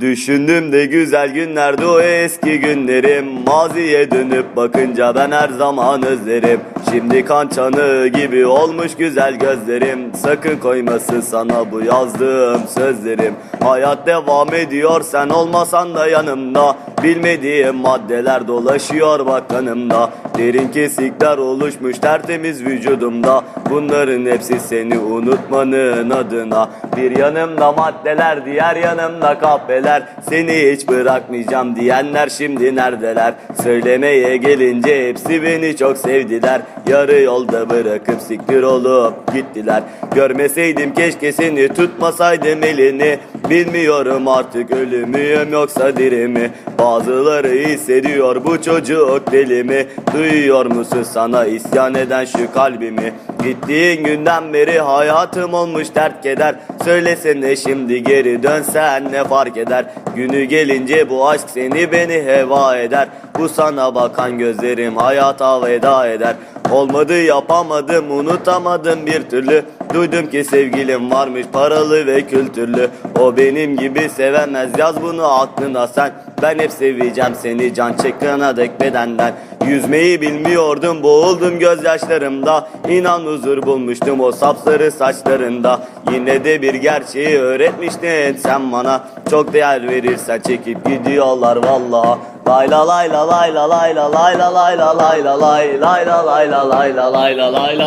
Düşündüm de güzel günlerdi o eski günlerim. Maziye dönüp bakınca ben her zaman özlerim. Şimdi kan çanı gibi olmuş güzel gözlerim. Sakın koymasın sana bu yazdığım sözlerim. Hayat devam ediyor sen olmasan da yanımda. Bilmediğim maddeler dolaşıyor bak kanımda. Derin kesikler oluşmuş tertemiz vücudumda. Bunların hepsi seni unutmanın adına. Bir yanımda maddeler diğer yanımda kahveler Seni hiç bırakmayacağım diyenler şimdi neredeler? Söylemeye gelince hepsi beni çok sevdiler. Yarı yolda bırakıp siktir olup gittiler. Görmeseydim keşke seni tutmasaydım elini Bilmiyorum artık ölü müyüm yoksa diri mi Bazıları hissediyor bu çocuk deli mi? Duyuyor musun sana isyan eden şu kalbimi? Gittiğin günden beri hayatım olmuş dert keder. Söylesene şimdi geri dönsen ne fark eder? Günü gelince bu aşk seni beni heva eder. Bu sana bakan gözlerim hayata veda eder. Olmadı yapamadım unutamadım bir türlü Duydum ki sevgilim varmış paralı ve kültürlü O benim gibi sevemez yaz bunu aklına sen Ben hep seveceğim seni can çıkana dek bedenden Yüzmeyi bilmiyordum boğuldum gözyaşlarımda İnan huzur bulmuştum o sapsarı saçlarında Yine de bir gerçeği öğretmiştin sen bana Çok değer verirsen çekip gidiyorlar vallahi Lay la lay la lay la lay la lay la lay la lay